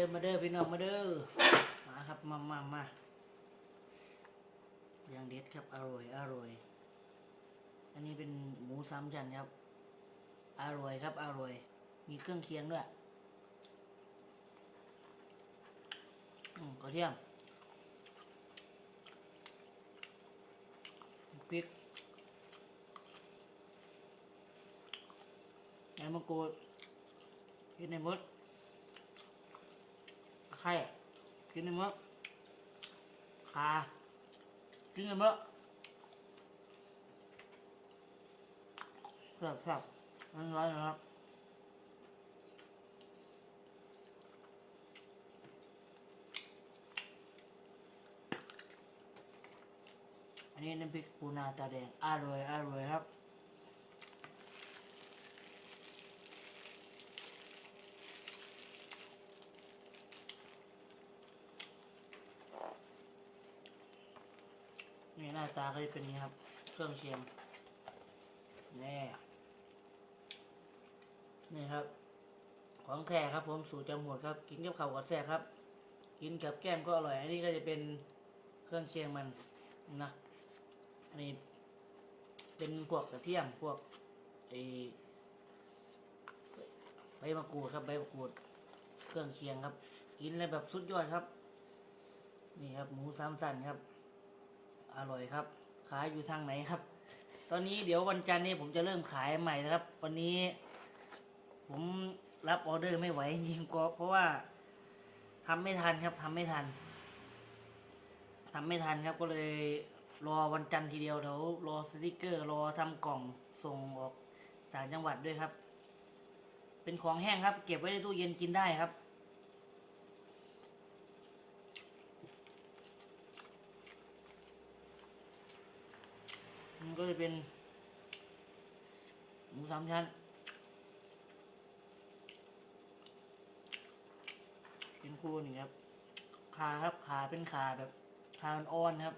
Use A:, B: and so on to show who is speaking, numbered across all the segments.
A: ด้อมาเด้อพี่น้องมาเด้อมาครับมามามาอย่างเด็ดครับอร่อยอร่อย อันนี้เป็นหมูสามชั้นครับ อร่อยครับอร่อย มีเครื่องเคียงด้วยกระเทียมพริกใบมะกรูดกินในมด ไข่กินในมดขากินในมดครับครับอันร้อยนะครับอันนี้น้ำพริกปูนาตาแดงอร่อยอร่อยครับ นี่หน้าตาก็จะเป็นนี้ครับ เครื่องเคียงนี่นี่ครับ ของแท้ครับผมสูตรจำหมวดครับ กินกับข้าวกับแซ่ครับ กินกับแก้มก็อร่อย อันนี้ก็จะเป็นเครื่องเคียงมันนะอันนี้เป็นพวกกระเทียมพวกไอใบมะกรูดครับใบมะกรูดเครื่องเคียงครับ กินเลยแบบสุดยอดครับ นี่ครับ หมูสามสันครับ อร่อยครับ ขายอยู่ทางไหนครับ ตอนนี้เดี๋ยววันจันทร์นี้ผมจะเริ่มขายใหม่นะครับ วันนี้ ผมรับออเดอร์ไม่ไหวจริงก็เพราะว่าทำไม่ทันครับทำไม่ทันทำไม่ทันครับก็เลยรอวันจันทร์ทีเดียวเดี๋ยวรอสติกเกอร์ รอทำกล่องส่งออกต่างจังหวัดด้วยครับ เป็นของแห้งครับ เก็บไว้ในตู้เย็นกินได้ครับ ก็จะเป็นหมูสามชั้นเป็นคู่นี่ครับขาครับขาเป็นขาแบบขาอ่อนๆครับ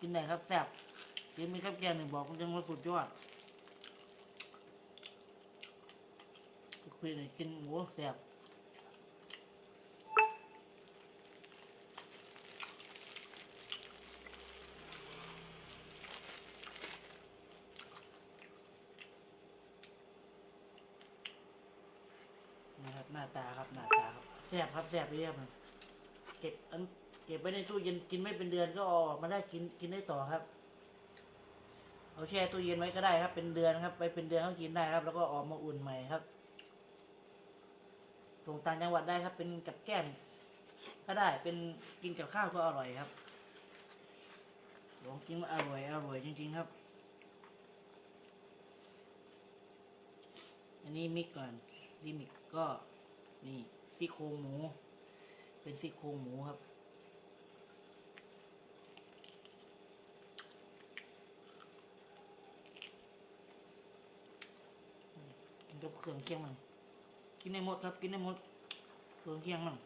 A: กินไหนครับแซ่บกินมีครับแกงหนึ่งบอกมันจังว่าสุดยอดคุยหน่อยกินโอ้แซ่บหน้าตาครับหน้าตาครั บครับแซ่บเรียบเลยเก็บอันเก็บไว้ในตู้เย็นกินไม่เป็นเดือนก็อออกมาได้กินกินได้ต่อครับ เอาแช่ตู้เย็นไว้ก็ได้ครับ เป็นเดือนครับ ไปเป็นเดือนก็กินได้ครับ แล้วก็ออกมาอุ่นใหม่ครับส่งต่างจังหวัดได้ครับ เป็นกับแก้มก็ได้เป็นกินกับข้าวก็อร่อยครับลองกินว่าอร่อยอร่อยจริง ๆ ครับ อันนี้มิกก่อนดิมิกก็นี่ ซี่โครงหมู เป็นซี่โครงหมูครับ กินกับเครื่องเคียงมัน กินได้หมดครับ กินได้หมด เครื่องเคียงมัน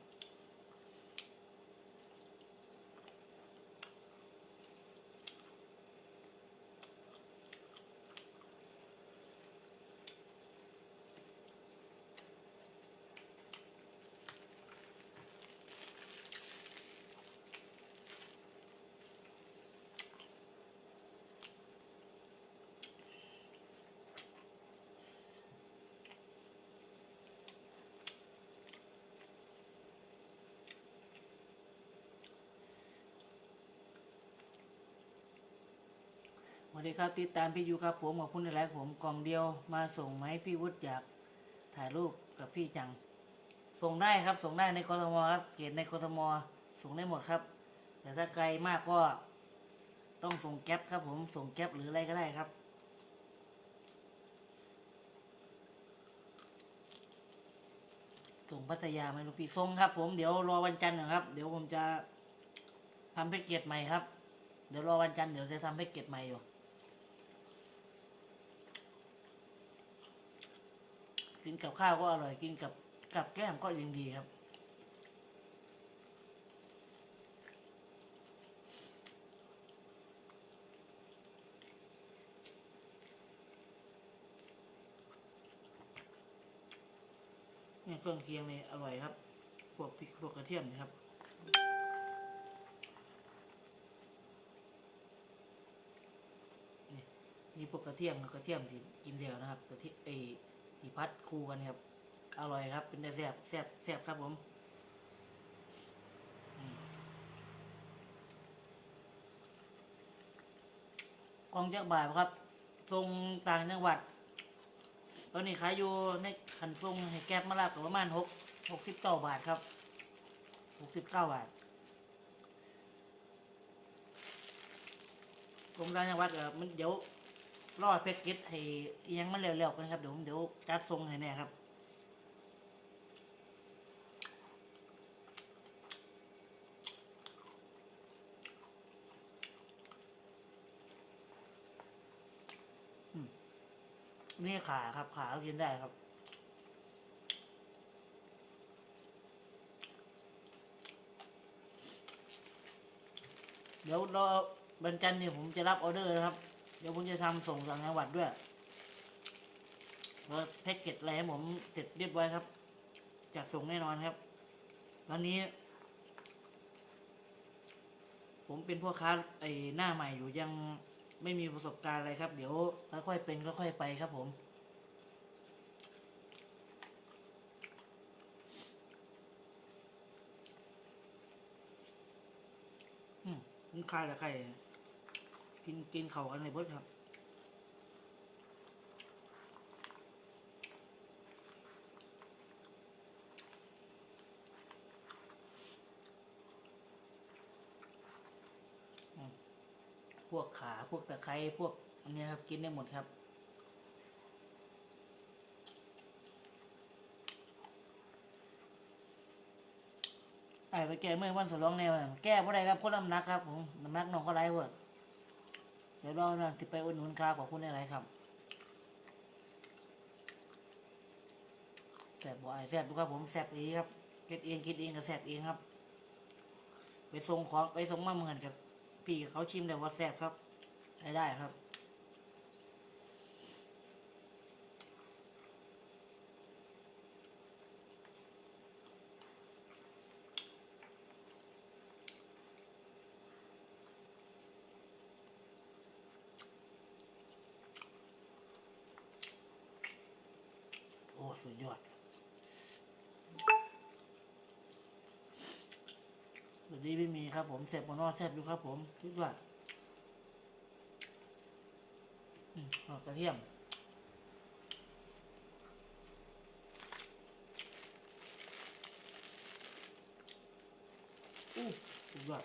A: วัสดีครับติดตามพี่ยูครับผมขอบคุณหลายๆผมกล่องเดียวมาส่งไหมพี่วุฒิอยากถ่ายรูปกับพี่จัง ส่งได้ครับส่งได้ในกทมครับเขตในกทมส่งได้หมดครับ แต่ถ้าไกลมากก็ต้องส่งแก๊ปครับผมส่งแก๊ปหรืออะไรก็ได้ครับส่งพัทยาไหมลูกพี่ส่งครับ ผมเดี๋ยวรอวันจันทร์นะครับ เดี๋ยวผมจะทำแพ็กเกจใหม่ครับเดี๋ยวรอวันจันทร์เดี๋ยวจะทำแพ็กเกจใหม่อยู่ กินกับข้าวก็อร่อยกินกับกับแก้มก็ยังดีครับ เนี่ยเครื่องเคียงนี่อร่อยครับพวกพริกพวกกระเทียมนี่ครับนี่นี่พวกกระเทียมกับกระเทียมที่กินเดียวนะครับกระเทียมไอ ที่พัดคู่กันครับ อร่อยครับ เป็นแต่แซ่บแซ่บแซ่บครับผมกล่องจักบาทครับ ตรงต่างจังหวัด ตอนนี้ขายอยู่ในขันทรงให้แก๊บมาลาก็ประมาณหกหกสิบเก้าบาทครับหกสิบเก้าบาทกรมการจังหวัดเออมันเดี๋ยว รอแพ็กเกจให้อิหยังมันเร็วๆกันครับเดี๋ยวผมเดี๋ยวจัดทรงให้แน่ครับนี่ขาครับขาก็กินได้ครับเดี๋ยวรอบันจันทร์เนี่ยผมจะรับออเดอร์นะครับ เดี๋ยวผมจะทำส่งต่างจังหวัดด้วยแล้วแพ็กเกจอะไรให้ผมเสร็จเรียบร้อยครับ จัดส่งแน่นอนครับ ตอนนี้ ผมเป็นพวกค้าไอ้หน้าใหม่อยู่ยังไม่มีประสบการณ์อะไรครับ เดี๋ยวค่อยๆเป็นค่อยๆไปครับผมอืมกินข้าวกับไข่ กินกินเข่ากันในเบิดครับพวกขาพวกตะไคร้พวกอันนี้ครับ กินได้หมดครับ ไอ้ไปแก้เมื่อวันสลองแนวแก้บ่ได้ครับคนลำนักครับผมน้ำนักน้องก็ไรเว้ย เดี๋ยวเรานะที่ไปอุดหนุนค้าของคุณอะไรครับแซบบ่อยแซบดูครับผมแซบเองครับเก็ดเองกินเองกับแซบเองครับ ไปส่งของไปส่งมาเหมือนกับพี่เขาชิมแต่ว่าแซบครับใช้ได้ครับ ยอดสวัสดีพี่มีครับผมเสร็จบนนอแซ่บอยู่ครับผมสุดยอดอืมกระเทียมอู้สุดยอด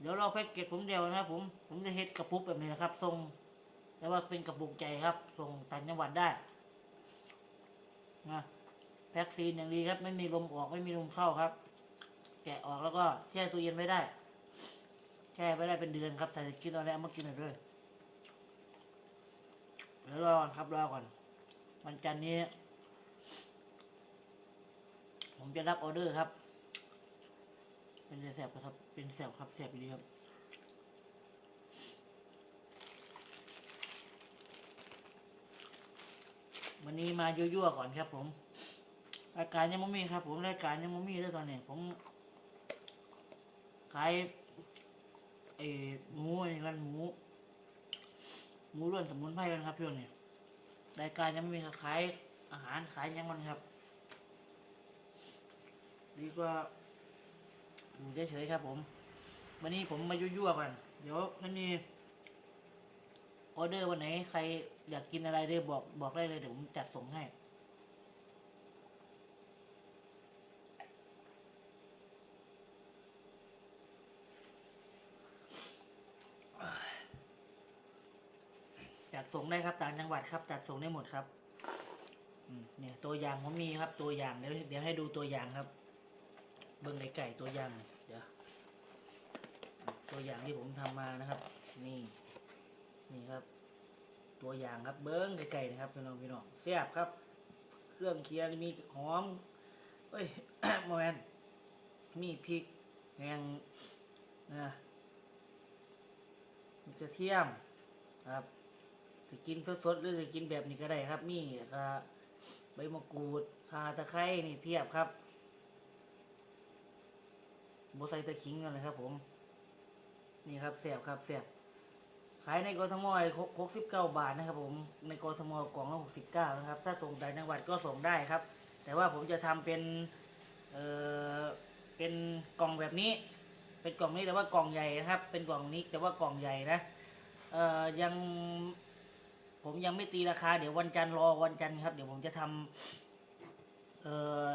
A: เดี๋ยวเราแพ็กเกจผมเดียวนะครับผม ผมจะเฮ็ดกระปุกแบบนี้นะครับทรงแต่ว่าเป็นกระปุกใจครับส่งต่างจังหวัดได้ นะแพ็กซีนอย่างดีครับ ไม่มีลมออกไม่มีลมเข้าครับ แกะออกแล้วก็แช่ตู้เย็นไว้ได้แช่ไว้ได้เป็นเดือนครับแต่จะกินเอาแล้เอามากินหน่อยด้วยเดี๋ยวรอก่อนครับรอก่อน วันจันนี้ ผมจะรับออเดอร์ครับ เป็นแสบครับ เป็นแสบครับแสบดีครับ วันนี้มายั่วๆก่อนครับ ผมรายการยังไม่มีครับ ผมรายการยังไม่มีเลยตอนนี้ผมขายไอ้หมูนี่กันหมูหมูล้วนสมุนไพรกันครับช่วงนี้รายการยังไม่มีขายอาหารขายยังมันครับ ดีกว่าอยู่เฉยๆครับ ผม วันนี้ผมมายั่วๆก่อนเดี๋ยวมันมี ออเดอร์วันไหนใครอยากกินอะไรได้บอกบอกได้เลยเดี๋ยวผมจัดส่งให้จัดส่งได้ครับต่างจังหวัดครับ จัดส่งได้หมดครับเนี่ยตัวอย่างผมมีครับ ตัวอย่างเดี๋ยวเดี๋ยวให้ดูตัวอย่างครับ เบิ้งไก่ไก่ตัวอย่างหน่ยเดี๋ยวตัวอย่างที่ผมทำมานะครับ นี่ นี่ครับ ตัวอย่างครับเบิ้งไก่ไก่นะครับพี่น้องพี่น้องแซ่บครับ เครื่องเคียงมีหอมเอ้ยโมแมนมีพริกแหงนะมีกระเทียมครับจะกินสดๆหรือจะกินแบบนี้ก็ได้ครับ มีอ่าใบมะกรูดข่าตะไคร้นี่เพียบครับโบใส่ตะขิงกันเลยครับผม นี่ครับแสบครับแสบ ขายในกทมหกสิบเก้าบาทนะครับผมในกทมกล่องละหกสิบเก้านะครับ ถ้าส่งต่างจังหวัดก็ส่งได้ครับ แต่ว่าผมจะทำเป็นเออเป็นกล่องแบบนี้ เป็นกล่องนี้แต่ว่ากล่องใหญ่นะครับ เป็นกล่องนี้แต่ว่ากล่องใหญ่นะเออยังผมยังไม่ตีราคา เดี๋ยววันจันทร์รอวันจันทร์ครับ เดี๋ยวผมจะทำเอ่อ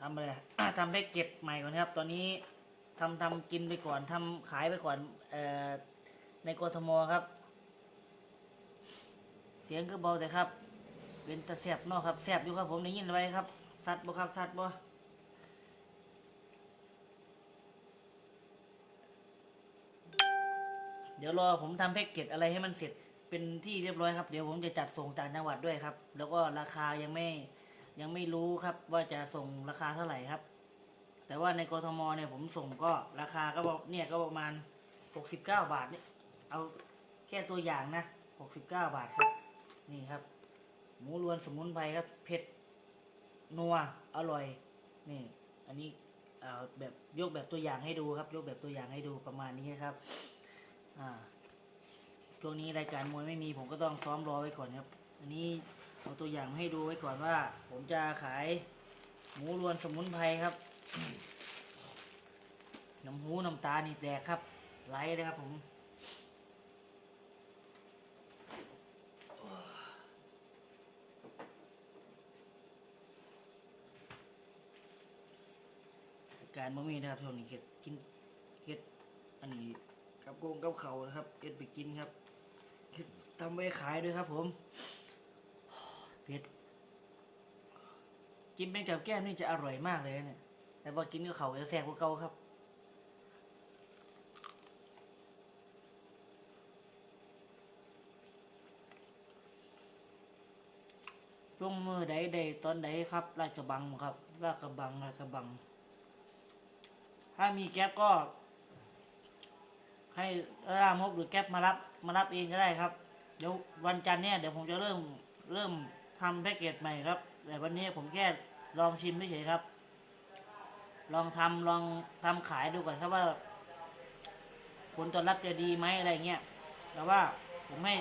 A: ทำอะไรทำแพ็กเกจใหม่ก่อนครับ ตอนนี้ทำทำกินไปก่อนทำขายไปก่อนเอ่อ ในกทมครับ เสียงก็เบาแต่ครับ เป็นตะแสบนอกครับแสบอยู่ครับผมได้ยินไว้ครับสัตว์บ่ครับสัตว์บ่เดี๋ยวรอผมทำแพ็กเกจอะไรให้มันเสร็จเป็นที่เรียบร้อยครับเดี๋ยวผมจะจัดส่งต่างจังหวัดด้วยครับ แล้วก็ราคายังไม่ยังไม่รู้ครับว่าจะส่งราคาเท่าไหร่ครับ แต่ว่าในกทมเนี่ยผมส่งก็ราคาก็บอกเนี่ยก็ประมาณ 69 บาทเนี่ย เอาแค่ตัวอย่างนะ 69 บาทครับ นี่ครับ หมูรวนสมุนไพรครับ เผ็ด นัว อร่อย นี่ อันนี้เอาแบบยกแบบตัวอย่างให้ดูครับ ยกแบบตัวอย่างให้ดูประมาณนี้นะครับ อ่า ช่วงนี้รายการมวยไม่มีผมก็ต้องซ้อมรอไว้ก่อนครับ อันนี้เอาตัวอย่างให้ดูไว้ก่อนว่า ผมจะขายหมูรวนสมุนไพรครับ น้ำหูน้ำตานี่แตกครับไหลเลยครับผม การบ่มีนะครับช่วงนี้เก็ดกินเก็ดอันนี้กับโกงกับเขานะครับเก็ดไปกินครับเก็ดทำไว้ขายด้วยครับผมเผ็ดกินเป็นกับแก้มนี่จะอร่อยมากเลยนะเนี่ยแต่ว่ากินกับเขาจะแซ่บกว่าเก่าครับช่วงมือใดใดตอนใดครับราชบังครับราชบังราชบัง ถ้ามีแก๊ปก็ ให้รามกหรือแก๊ปมารับมารับเองก็ได้ครับ เดี๋ยววันจันทร์เนี่ยเดี๋ยวผมจะเริ่มเริ่มทำแพ็กเกจใหม่ครับ แต่วันนี้ผมแค่ลองชิมไม่เฉยครับ ลองทำลองทำขายดูก่อนครับว่า ผลตอบรับจะดีไหมอะไรเงี้ย แต่ว่าผมให้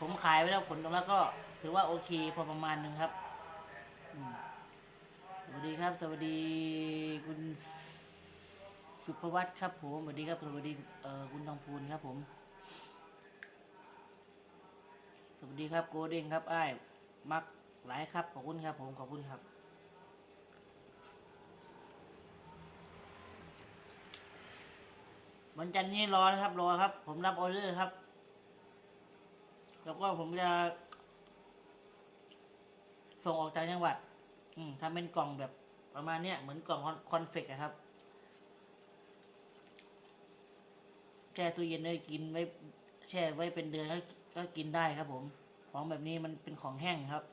A: ผมขายไปแล้วผลตอบรับก็ถือว่าโอเคพอประมาณหนึ่งครับสวัสดีครับ สวัสดีคุณ สุภวัตครับผมสวัสดีครับสวัสดีเอ่อคุณทองพูนครับผม สวัสดีครับโกเด้งครับอ้ายมักหลายครับขอบคุณครับผมขอบคุณครับวันจันทร์นี้รอนะครับรอครับ ผมรับออเดอร์ครับ แล้วก็ผมจะ ส่งออกจากจังหวัด อืมทำเป็นกล่องแบบประมาณเนี้ยเหมือนกล่องคอนเฟกต์ครับ แช่ตู้เย็นไว้กินไว้แช่ไว้เป็นเดือนก็ก็กินได้ครับผม ของแบบนี้มันเป็นของแห้งครับ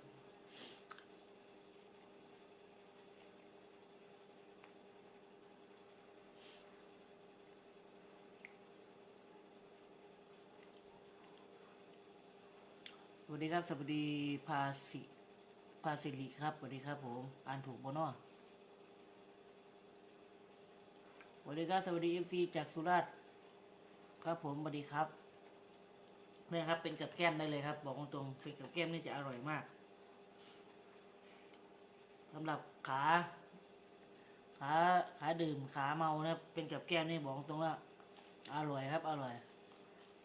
A: สวัสดีครับ สวัสดีภาสิภาสิริครับ สวัสดีครับผม อ่านถูกบนนอสวัสดีครับ สวัสดีเอฟซีจากสุราษฎร์ ครับผมสวัสดีครับเนี่ยครับเป็นกับแก้มได้เลยครับ บอกตรงๆเป็นกับแก้มนี่จะอร่อยมากสำหรับขาขาขาดื่มขาเมานะเป็นกับแก้มนี่บอกตรงว่าอร่อยครับ อร่อย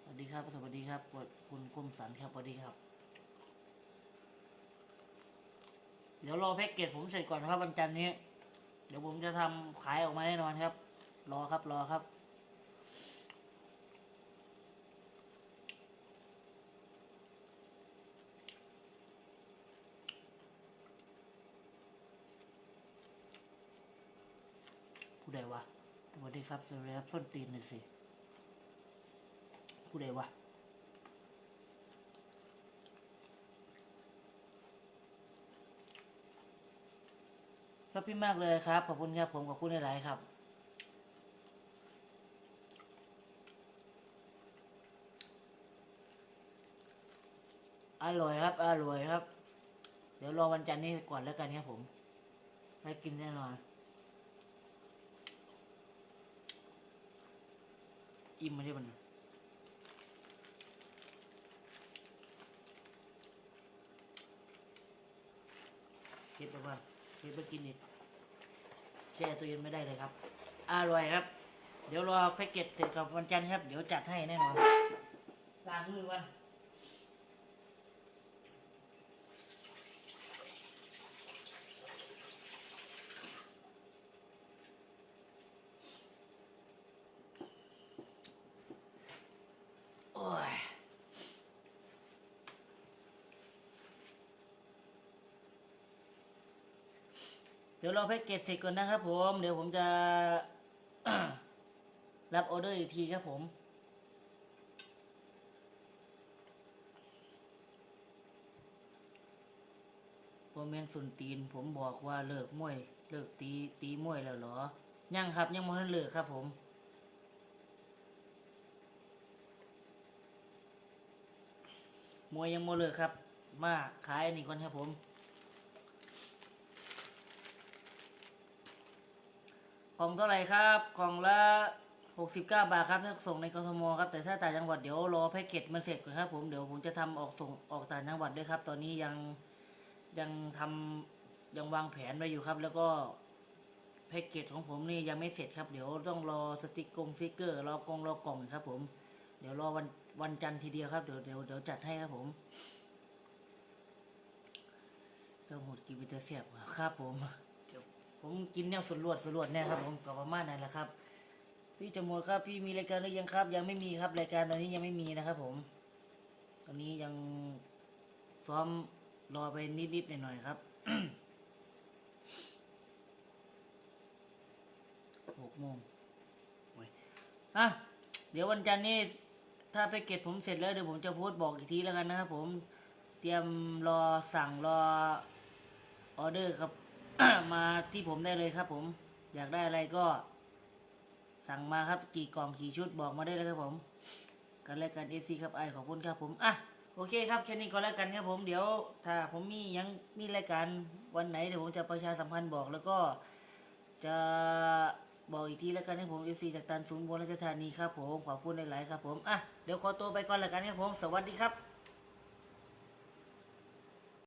A: สวัสดีครับสวัสดีครับคุณคมสันครับสวัสดีครับ เดี๋ยวรอแพ็กเกจผมเสร็จก่อนครับวันจันทร์นี้ เดี๋ยวผมจะทำขายออกมาแน่นอนครับ รอครับรอครับ ผู้ใดวะสวัสดีครับสวัสดีครับต้นตีนหน่อยสิ ผู้ใดวะขอบพี่มากเลยครับ ขอบคุณครับ ผมขอบคุณหลาย ๆ ครับอร่อยครับ อร่อยครับ เดี๋ยวรอวันจันทร์นี้ก่อนแล้วกันครับผมได้กินแน่นอน อิ่มมาได้บันเก็บไปบ้างเก็บไปกินอีกแช่ตัวเย็นไม่ได้เลยครับ อร่อยครับ เดี๋ยวรอแพ็กเกจเสร็จกับวันจันทร์ครับ เดี๋ยวจัดให้แน่นอนล้างมือวัน เดี๋ยวรอแพ็กเกจเสร็จก่อนนะครับผม เดี๋ยวผมจะ รับออเดอร์อีกทีครับผมโมเมนสุนตีน ผมบอกว่าเลิกมวย เลิกตีตีมวยแล้วเหรอ ยังครับยังไม่ทันเลิกครับผมมวยยังโมเลิกครับ มาขายอันนี้ก่อนครับผม ของเท่าไหร่ครับของละ 69 บาทครับถ้าส่งในกทมครับแต่ถ้าต่างจังหวัดเดี๋ยวรอแพ็กเกจมันเสร็จก่อนครับผมเดี๋ยวผมจะทำออกส่งออกต่างจังหวัดด้วยครับ ตอนนี้ยังยังทำยังวางแผนไว้อยู่ครับ แล้วก็แพ็กเกจของผมนี่ยังไม่เสร็จครับ เดี๋ยวต้องรอสติกกงสติกเกอร์รอกงรอกล่องครับ ผม เดี๋ยวรอวันวันจันทร์ทีเดียวครับเดี๋ยวเดี๋ยวเดี๋ยวจัดให้ครับผมเริ่มหมดกินไปจะเสียบครับผม ผมกินแนวสรวดสรวดแน่ครับผมก็ประมาณนั้นแหละครับ พี่จมูกครับพี่มีรายการหรือยังครับ ยังไม่มีครับรายการตอนนี้ยังไม่มีนะครับ ผม ตอนนี้ยังซ้อมรอไปนิดๆหน่อยๆครับหกโมงโอ้ยอะเดี๋ยววันจันทร์นี้ถ้าไปเก็บผมเสร็จแล้วเดี๋ยวผมจะโพสต์บอกอีกทีแล้วกันนะครับผมเตรียมรอสั่งรอออเดอร์ครับ มาที่ผมได้เลยครับ ผม อยากได้อะไรก็ สั่งมาครับ กี่กล่องกี่ชุดบอกมาได้เลยครับผมกันแล้วกันเอซีครับไอขอบคุณครับผมอะโอเคครับแค่นี้ก็แล้วกันครับผมเดี๋ยว ถ้าผมมียังมีรายการวันไหนเดี๋ยวผมจะประชาสัมพันธ์บอกแล้วก็จะบอกอีกทีแล้วกันให้ผมเอซีจากตันศูนย์บนราชธานีครับผมขอบคุณหลายๆครับผมอะเดี๋ยวขอตัวไปก่อนแล้วกันครับผมสวัสดีครับ